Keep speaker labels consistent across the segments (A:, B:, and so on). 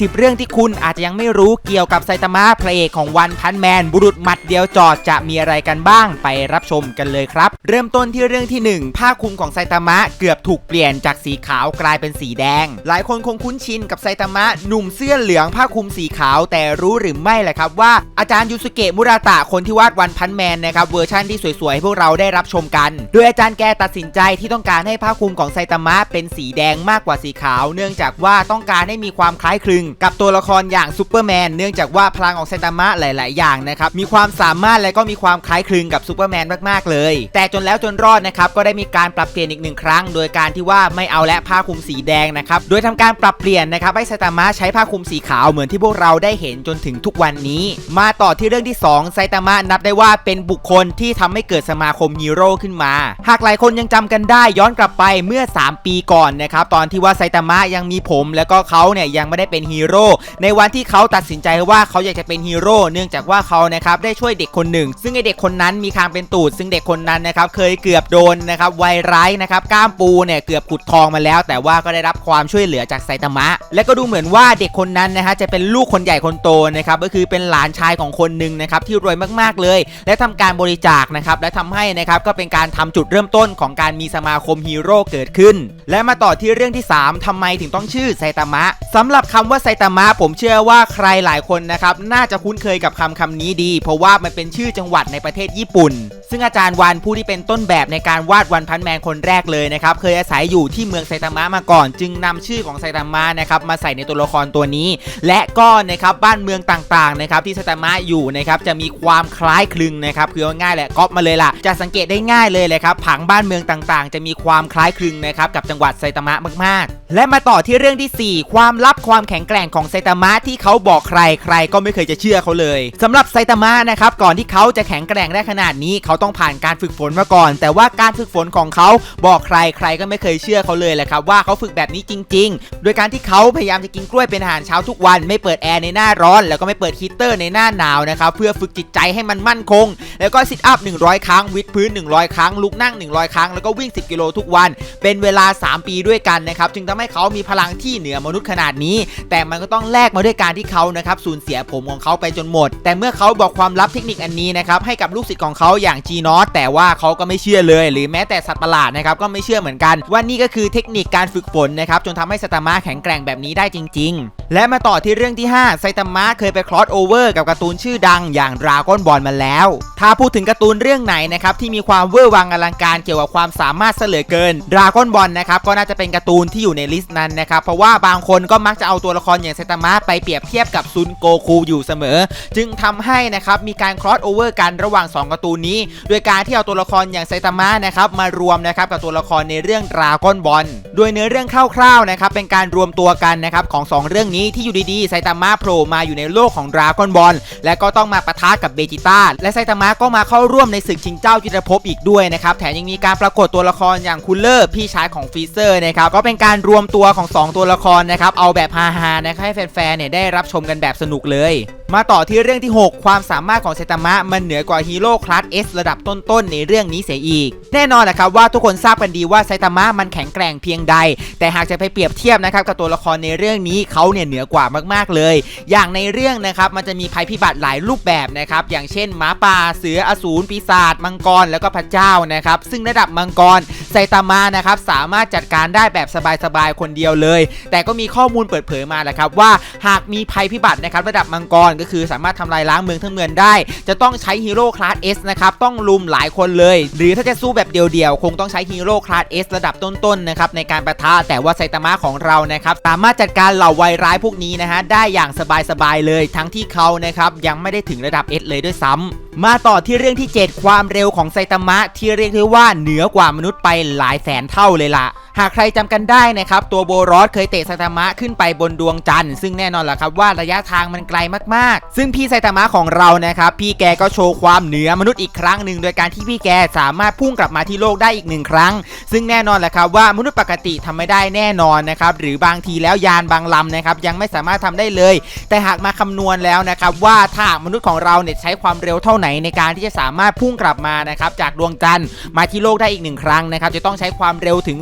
A: 10 เรื่องที่คุณอาจจะยังไม่รู้เกี่ยวกับไซตามะพระเอกของวันพันแมน บุรุษหมัดเดียวจอดจะมีอะไรกันบ้างไปรับชมกันเลยครับ เริ่มต้นที่เรื่องที่ 1 ผ้าคลุมของไซตามะเกือบถูกเปลี่ยนจากสีขาวกลายเป็นสีแดง หลายคนคงคุ้นชินกับไซตามะหนุ่มเสื้อเหลืองผ้าคลุมสีขาวแต่รู้หรือไม่แหละครับว่าอาจารย์ยูสุเกะมุราตะคนที่วาดวันพันแมนนะครับเวอร์ชั่นที่สวยๆให้พวกเราได้รับชมกัน โดยอาจารย์แกตัดสินใจที่ต้องการให้ผ้าคลุมของไซตามะเป็นสีแดงมากกว่าสีขาว เนื่องจากว่าต้องการให้มีความคล้ายคลึงกับตัวละครอย่างซูเปอร์แมนเนื่องจากว่าพลังของไซตามะหลาย ๆ อย่างนะครับมีความสามารถและก็มีความคล้ายคลึงกับซูเปอร์แมนมาก ๆ เลย แต่จนแล้วจนรอดนะครับก็ได้มีการปรับเปลี่ยนอีกหนึ่งครั้ง โดยการที่ว่าไม่เอาและผ้าคลุมสีแดงนะครับโดยทำการปรับเปลี่ยนนะครับให้ไซตามะใช้ผ้าคลุมสีขาวเหมือนที่พวกเราได้เห็นจนถึงทุกวันนี้ มาต่อที่เรื่องที่2ไซตามะนับได้ว่าเป็นบุคคลที่ทำให้เกิดสมาคมฮีโร่ขึ้นมา หากหลายคนยังจำกันได้ย้อนกลับไปเมื่อ 3 ปีก่อนนะครับตอนที่ว่าไซตามะยังมีผม แล้วก็เขาเนี่ยยังไม่ได้เป็นฮีโร่ในวันที่เขาตัดสินใจว่าเขาอยากจะเป็นฮีโร่เนื่องจากว่าเขานะครับได้ช่วยเด็กคนหนึ่ง ซึ่งไอเด็กคนนั้นมีคางเป็นตูด ซึ่งเด็กคนนั้นนะครับเคยเกือบโดนนะครับวัยร้ายนะครับก้ามปูเนี่ยเกือบขุดทองมาแล้ว แต่ว่าก็ได้รับความช่วยเหลือจากไซตามะ และก็ดูเหมือนว่าเด็กคนนั้นนะฮะจะเป็นลูกคนใหญ่คนโตนะครับก็คือเป็นหลานชายของคนหนึ่งนะครับที่รวยมากๆเลย และทำการบริจาคนะครับและทำให้นะครับก็เป็นการทำจุดเริ่มต้นของการมีสมาคมฮีโร่เกิดขึ้น และมาต่อที่เรื่องที่ 3ทำไมถึงต้องชื่อไซตามะสำหรับคำว่าไซตามะผมเชื่อว่าใครหลายคนนะครับ น่าจะคุ้นเคยกับคำคำนี้ดี เพราะว่ามันเป็นชื่อจังหวัดในประเทศญี่ปุ่น ซึ่งอาจารย์วันผู้ที่เป็นต้นแบบในการวาดวันพันแมนคนแรกเลยนะครับเคยอาศัยอยู่ที่เมืองไซตามะมาก่อน จึงนำชื่อของไซตามะนะครับมาใส่ในตัวละครตัวนี้ และก็นะครับบ้านเมืองต่างๆนะครับที่ไซตามะอยู่นะครับจะมีความคล้ายคลึงนะครับคือง่ายแหละก๊อปมาเลยล่ะ จะสังเกตได้ง่ายเลยเลยครับผังบ้านเมืองต่างๆ จะมีความคล้ายคลึงนะครับกับจังหวัดไซตามะมากๆ และมาต่อที่เรื่องทีสี่4 ความลับความแข็งแกร่งของไซตามะที่เขาบอกใครใครก็ไม่เคยจะเชื่อเขาเลยสำหรับไซตามะนะครับก่อนที่เขาจะแข็งแกร่งได้ขนาดนี้เขาต้องผ่านการฝึกฝนมาก่อน แต่ว่าการฝึกฝนของเขาบอกใครใครก็ไม่เคยเชื่อเขาเลยแหละครับว่าเขาฝึกแบบนี้จริง ๆ โดยการที่เขาพยายามจะกินกล้วยเป็นอาหารเช้าทุกวัน ไม่เปิดแอร์ในหน้าร้อน แล้วก็ไม่เปิดฮีตเตอร์ในหน้าหนาวนะครับเพื่อฝึกจิตใจให้มันมั่นคง แล้วก็ซิทอัพ 100 ครั้งวิดพื้น 100 ครั้งลุกนั่ง 100 ครั้งแล้วก็วิ่ง 10 กิโลทุกวัน เป็นเวลา 3 ปีด้วยกันนะครับจึงทำให้เขามีพลังที่เหนือมนุษย์ขนาดนี้ แต่มันก็ต้องแลกมาด้วยการที่เขานะครับสูญเสียผมของเขาไปจนหมด แต่เมื่อเขาบอกความลับเทคนิคอันนี้นะครับให้กับลูกศิษย์ของเขาอย่างจีนอสแต่ว่าเขาก็ไม่เชื่อเลย หรือแม้แต่สัตว์ประหลาดนะครับก็ไม่เชื่อเหมือนกัน ว่านี่ก็คือเทคนิคการฝึกฝนนะครับจนทำให้สตามาแข็งแกร่งแบบนี้ได้จริง ๆ และมาต่อที่เรื่องที่ 5 ไซตามะเคยไปคลอสโอเวอร์กับการ์ตูนชื่อดังอย่างดราก้อนบอลมาแล้ว ถ้าพูดถึงการ์ตูนเรื่องไหนนะครับที่มีความเวอร์วังอลังการเกี่ยวกับความสามารถเสลือเกินดราก้อนบอลนะครับก็น่าจะเป็นการ์ตูนที่อยู่ในลิสต์นั้นนะครับเพราะว่าบางคนก็มักจะเอาตัวละครอย่างไซตามะไปเปรียบเทียบกับซุนโกคูอยู่เสมอ จึงทำให้นะครับมีการคลอสโอเวอร์กันระหว่าง 2การ์ตูนนี้โดยการที่เอาตัวละครอย่างไซตามะนะครับมารวมนะครับกับตัวละครในเรื่องดราก้อนบอลโดยเนื้อเรื่องคร่าวๆนะครับเป็นการรวมตัวกันนะครับของ 2 เรื่องนี้ที่อยู่ดีๆไซตามะโผล่มาอยู่ในโลกของดราก้อนบอลและก็ต้องมาปะทะกับเบจิต้าและไซตามะก็มาเข้าร่วมในศึกชิงเจ้ายุทธภพอีกด้วยนะครับแถมยังมีการปรากฏตัวละครอย่างคูลเลอร์พี่ชายของฟรีเซอร์นะครับก็เป็นการรวมตัวของ 2 ตัวละครนะครับเอาแบบฮาๆนะครับให้แฟนๆเนี่ยได้รับชมกันแบบสนุกเลย มาต่อที่เรื่องที่ 6 ความสามารถของไซตามะมันเหนือกว่าฮีโร่คลาส S ระดับต้นๆในเรื่องนี้เสียอีก แน่นอนนะครับว่าทุกคนทราบกันดีว่าไซตามะมันแข็งแกร่งเพียงใด แต่หากจะไปเปรียบเทียบนะครับกับตัวละครในเรื่องนี้เขาเนี่ยเหนือกว่ามากๆเลย อย่างในเรื่องนะครับมันจะมีภัยพิบัติหลายรูปแบบนะครับอย่างเช่นหมาป่าเสืออสูรปีศาจมังกรแล้วก็พระเจ้านะครับซึ่งระดับมังกรไซตามะนะครับสามารถจัดการได้แบบสบายๆคนเดียวเลย แต่ก็มีข้อมูลเปิดเผยมาแหละครับว่าหากมีภัยพิบัตินะครับระดับมังกรก็คือสามารถทำลายล้างเมืองทั้งเมืองได้ จะต้องใช้ฮีโร่คลาส S นะครับต้องลุมหลายคนเลย หรือถ้าจะสู้แบบเดียวๆ คงต้องใช้ฮีโร่คลาส S ระดับต้นๆนะครับในการประทะแต่ว่าไซตามะของเรานะครับสามารถจัดการเหล่าวัยร้ายพวกนี้นะฮะได้อย่างสบายๆเลย ทั้งที่เขานะครับยังไม่ได้ถึงระดับ S เลยด้วยซ้ำมาต่อที่เรื่องที่ 7 ความเร็วของไซตามะที่เรียกได้ว่าเหนือกว่ามนุษย์ไปหลายแสนเท่าเลยล่ะ หากใครจำกันได้นะครับตัวโบรอสเคยเตะไซตามะขึ้นไปบนดวงจันทร์ซึ่งแน่นอนแหละครับว่าระยะทางมันไกลมากๆ ซึ่งพี่ไซตามะของเรานะครับพี่แกก็โชว์ความเหนือมนุษย์อีกครั้งหนึ่งโดยการที่พี่แกสามารถพุ่งกลับมาที่โลกได้อีกหนึ่งครั้ง ซึ่งแน่นอนแหละครับว่ามนุษย์ปกติทำไม่ได้แน่นอนนะครับหรือบางทีแล้วยานบางลำนะครับยังไม่สามารถทำได้เลย แต่หากมาคำนวณแล้วนะครับว่าถ้ามนุษย์ของเราเนี่ยใช้ความเร็วเท่าไหนในการที่จะสามารถพุ่งกลับมานะครับจากดวงจันทร์มาที่โลกได้อีกหนึ่งครั้งนะครับจะต้องใช้ความเร็วถึง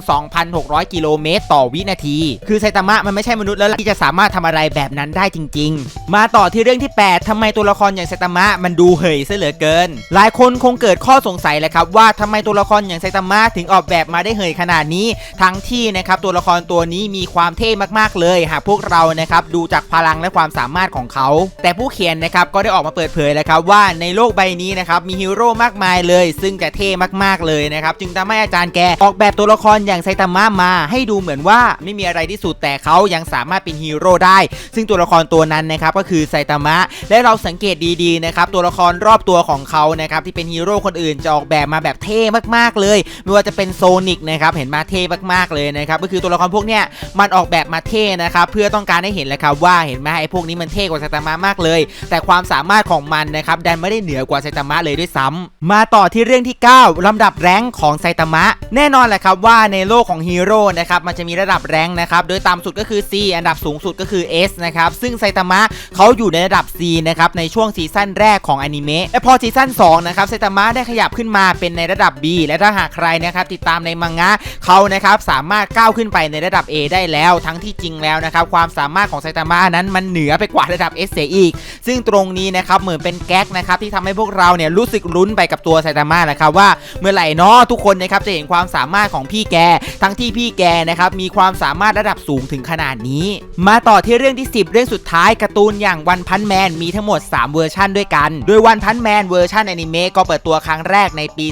A: 2,600 กิโลเมตรต่อวินาที คือไซตามะมันไม่ใช่มนุษย์แล้วที่จะสามารถทำอะไรแบบนั้นได้จริง ๆ มาต่อที่เรื่องที่ 8ทำไมตัวละครอย่างไซตามะมันดูเหยซะเหลือเกิน หลายคนคงเกิดข้อสงสัยแหละครับว่าทำไมตัวละครอย่างไซตามะถึงออกแบบมาได้เหยขนาดนี้ ทั้งที่นะครับตัวละครตัวนี้มีความเท่มากๆเลยหากพวกเรานะครับดูจากพลังและความสามารถของเขา แต่ผู้เขียนนะครับก็ได้ออกมาเปิดเผยแล้วครับว่าในโลกใบนี้นะครับมีฮีโร่มากมายเลย ซึ่งจะเท่มากๆเลยนะครับจึงทำให้อาจารย์แกออกแบบตัวละครอย่างไซตามะมาให้ดูเหมือนว่าไม่มีอะไรที่สุดแต่เขายังสามารถเป็นฮีโร่ได้ ซึ่งตัวละครตัวนั้นนะครับก็คือไซตามะ และเราสังเกตดีๆนะครับตัวละครรอบตัวของเขานะครับที่เป็นฮีโร่คนอื่นจะออกแบบมาแบบเท่มากๆเลย ไม่ว่าจะเป็นโซนิกนะครับเห็นมาเท่มากๆเลยนะครับก็คือตัวละครพวกเนี้ยมันออกแบบมาเท่นะครับเพื่อต้องการให้เห็นแหละครับว่าเห็นไหมไอ้พวกนี้มันเท่กว่าไซตามะมากเลย แต่ความสามารถของมันนะครับดันไม่ได้เหนือกว่าไซตามะเลยด้วยซ้ำมาต่อที่เรื่องที่ 9ลำดับแรงของไซตามะ แน่นอนแหละครับว่าในโลกของฮีโร่นะครับมันจะมีระดับแรงนะครับโดยต่ำสุดก็คือ C อันดับสูงสุดก็คือ S นะครับซึ่งไซตามะเขาอยู่ในระดับ C นะครับในช่วงซีซั่นแรกของอนิเมะและพอซีซั่น2นะครับไซตามะได้ขยับขึ้นมาเป็นในระดับ B และถ้าหากใครนะครับติดตามในมังงะเขานะครับสามารถก้าวขึ้นไปในระดับ A ได้แล้วทั้งที่จริงแล้วนะครับความสามารถของไซตามะนั้นมันเหนือไปกว่าระดับ S เสียอีก ซึ่งตรงนี้นะครับเหมือนเป็นแก๊กนะครับที่ทำให้พวกเราเนี่ยรู้สึกลุ้นไปกับตัวไซตามะแหละครับว่าเมื่อไหร่เนาะทุกคนนะครับจะเห็นความสามารถของพี่แกทงที่พี่แกนะครับมีความสามารถระดับสูงถึงขนาดนี้ มาต่อที่เรื่องที่ 10 เรื่องสุดท้ายการ์ตูนอย่างวันพันแมนมีทั้งหมด 3 เวอร์ชันด้วยกัน โดยวันพันแมนเวอร์ชันอนิเมะก็เปิดตัวครั้งแรกในปี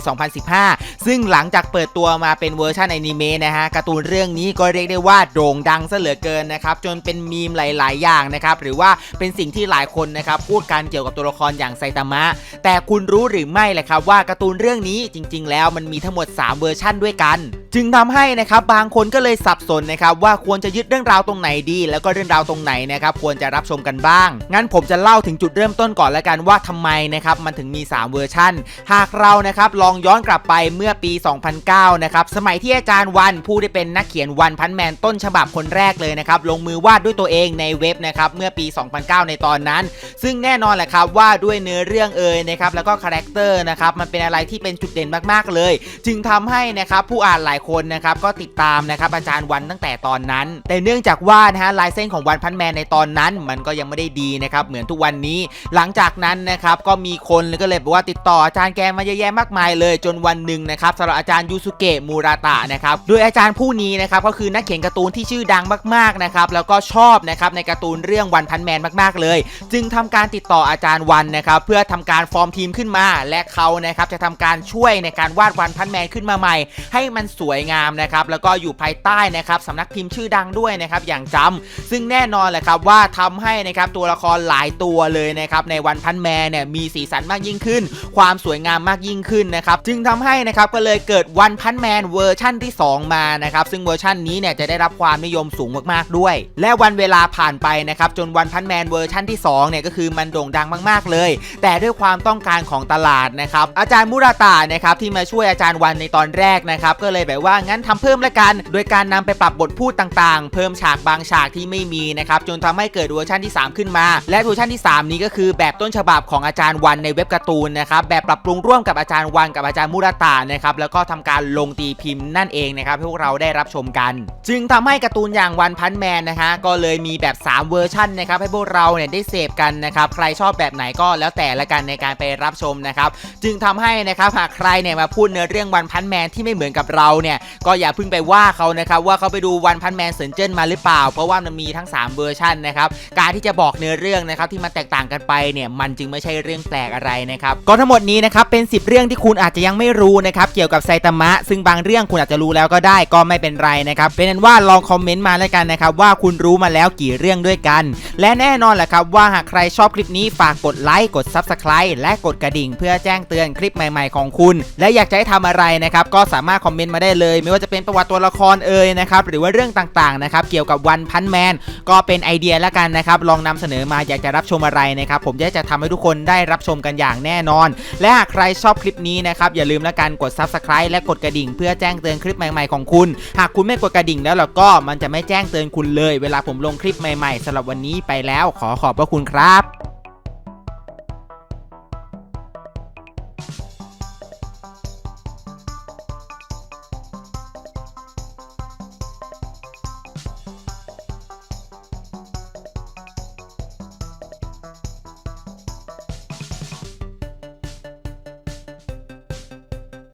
A: 2015 ซึ่งหลังจากเปิดตัวมาเป็นเวอร์ชันอนิเมะนะฮะการ์ตูนเรื่องนี้ก็เรียกได้ว่าโด่งดังซะเหลือเกินนะครับจนเป็นมีมหลาย ๆ อย่างนะครับหรือว่าเป็นสิ่งที่หลายคนนะครับพูดกันเกี่ยวกับตัวละครอย่างไซตามะ แต่คุณรู้หรือไม่แหละครับว่าการ์ตูนเรื่องนี้จริง ๆ แล้วมันมีทั้งหมด 3 เวอร์ชันด้วยกัน จึงทำให้นะครับบางคนก็เลยสับสนนะครับว่าควรจะยึดเรื่องราวตรงไหนดี แล้วก็เรื่องราวตรงไหนนะครับควรจะรับชมกันบ้าง งั้นผมจะเล่าถึงจุดเริ่มต้นก่อนละกันว่าทำไมนะครับมันถึงมี 3 เวอร์ชันหากเรานะครับลองย้อนกลับไปเมื่อปี 2009 นะครับสมัยที่อาจารย์วันผู้ได้เป็นนักเขียนวันพันแมนต้นฉบับคนแรกเลยนะครับลงมือวาดด้วยตัวเองในเว็บนะครับเมื่อปี 2009 ในตอนนั้น ซึ่งแน่นอนแหละครับว่าด้วยเนื้อเรื่องเอ่ยนะครับแล้วก็คาแรคเตอร์นะครับมันเป็นอะไรที่เป็นจุดเด่นมากๆเลย จึงทำให้นะครับผู้อ่านหลายคนนะครับก็ติดตามนะครับอาจารย์วันตั้งแต่ตอนนั้น แต่เนื่องจากว่านะฮะลายเส้นของวันพันแมนในตอนนั้น มันก็ยังไม่ได้ดีนะครับเหมือนทุกวันนี้ หลังจากนั้นนะครับก็มีคนก็เลยบอกว่าติดต่ออาจารย์แกมาเยอะแยะมากมายเลย จนวันหนึ่งนะครับสำหรับอาจารย์ยูสุเกะมูราตะนะครับโดยอาจารย์ผู้นี้นะครับก็คือนักเขียนการ์ตูนที่ชื่อดังมากๆนะครับแล้วก็ชอบนะครับในการ์ตูนเรื่องวันพันแมนมากๆเลย จึงทำการติดต่ออาจารย์วันนะครับเพื่อทำการฟอร์มทีมขึ้นมา และเขานะครับจะทำการช่วยในการวาดวันพันแมนขึ้นมาใหม่ ให้มันสวยงามนะครับแล้วก็อยู่ภายใต้นะครับสำนักพิมพ์ชื่อดังด้วยนะครับอย่างจำซึ่งแน่นอนแหละครับว่าทำให้นะครับตัวละครหลายตัวเลยนะครับในวันพันแมนเนี่ยมีสีสันมากยิ่งขึ้น ความสวยงามมากยิ่งขึ้นนะครับจึงทำให้นะครับก็เลยเกิดวันพันแมนเวอร์ชั่นที่ 2 มานะครับซึ่งเวอร์ชันนี้เนี่ยจะได้รับความนิยมสูงมากๆด้วย และวันเวลาผ่านไปนะครับจนวันพันแมนเวอร์ชันที่2เนี่ยก็คือมันโด่งดังมากๆเลย แต่ด้วยความต้องการของตลาดนะครับอาจารย์มุราตะนะครับที่มาช่วยอาจารย์วันในตอนแรกนะครับก็เลยแบบว่างั้นทำเพิ่มละกัน โดยการนำไปปรับบทพูดต่างๆ เพิ่มฉากบางฉากที่ไม่มีนะครับจนทำให้เกิดเวอร์ชันที่ 3 ขึ้นมา และเวอร์ชันที่ 3 นี้ก็คือแบบต้นฉบับของอาจารย์วันในเว็บการ์ตูนนะครับแบบปรับปรุงร่วมกับอาจารย์วันกับอาจารย์มุราตะนะครับแล้วก็ทำการลงตีพิมพ์นั่นเองนะครับให้พวกเราได้รับชมกัน จึงทำให้การ์ตูนอย่างวันพันแมนนะฮะก็เลยมีแบบ 3 เวอร์ชันนะครับให้พวกเราเนี่ยได้เสพกันนะครับใครชอบแบบไหนก็แล้วแต่ละกันในการไปรับชมนะครับจึงทำให้นะครับหากใครเนี่ยมาพูดเนื้อเรื่องวันพันแมนที่ไม่เหมือนกับเราเนี่ยก็อย่าเพิ่งไปว่าเขานะครับว่าเขาไปดูวันพันแมนเซนเจนมาหรือเปล่า เพราะว่ามันมีทั้ง 3 เวอร์ชันนะครับการที่จะบอกเนื้อเรื่องนะครับที่มันแตกต่างกันไปเนี่ยมันจึงไม่ใช่เรื่องแปลกอะไรนะครับก็ทั้งหมดนี้นะครับเป็น 10 เรื่องที่คุณอาจจะยังไม่รู้นะครับเกี่ยวกับไซตามะ ซึ่งบางเรื่องคุณอาจจะรู้แล้วก็ได้ก็ไม่เป็นไรนะครับเป็นนั้นว่าลองคอมเมนต์มาแล้วกันนะครับว่าคุณรู้มาแล้วกี่เรื่องด้วยกัน และแน่นอนแหละครับว่าหากใครชอบคลิปนี้ฝากกดไลค์กด Subscribe และกดกระดิ่ง เพื่อแจ้งเตือนคลิปใหม่ ๆของคุณ และอยากจะให้ทำอะไรนะครับก็สามารถคอมเมนต์มาได้เลย ไม่ว่าจะเป็นประวัติตัวละครเอ่ยนะครับหรือว่าเรื่องต่างๆนะครับเกี่ยวกับวันพันแมนก็เป็นไอเดียแล้วกันนะครับลองนำเสนอมาอยากจะรับชมอะไรนะครับผมจะทำให้ทุกคนได้รับชมกันอย่างแน่นอน และหากใครชอบคลิปนี้นะครับอย่าลืมละกันกด Subscribe และกดกระดิ่ง เพื่อแจ้งเตือนคลิปใหม่ๆของคุณ หากคุณไม่กดกระดิ่งแล้วล่ะก็มันจะไม่แจ้งเตือนคุณเลย เวลาผมลงคลิปใหม่ๆสำหรับวันนี้ไปแล้วขอขอบพระคุณครับ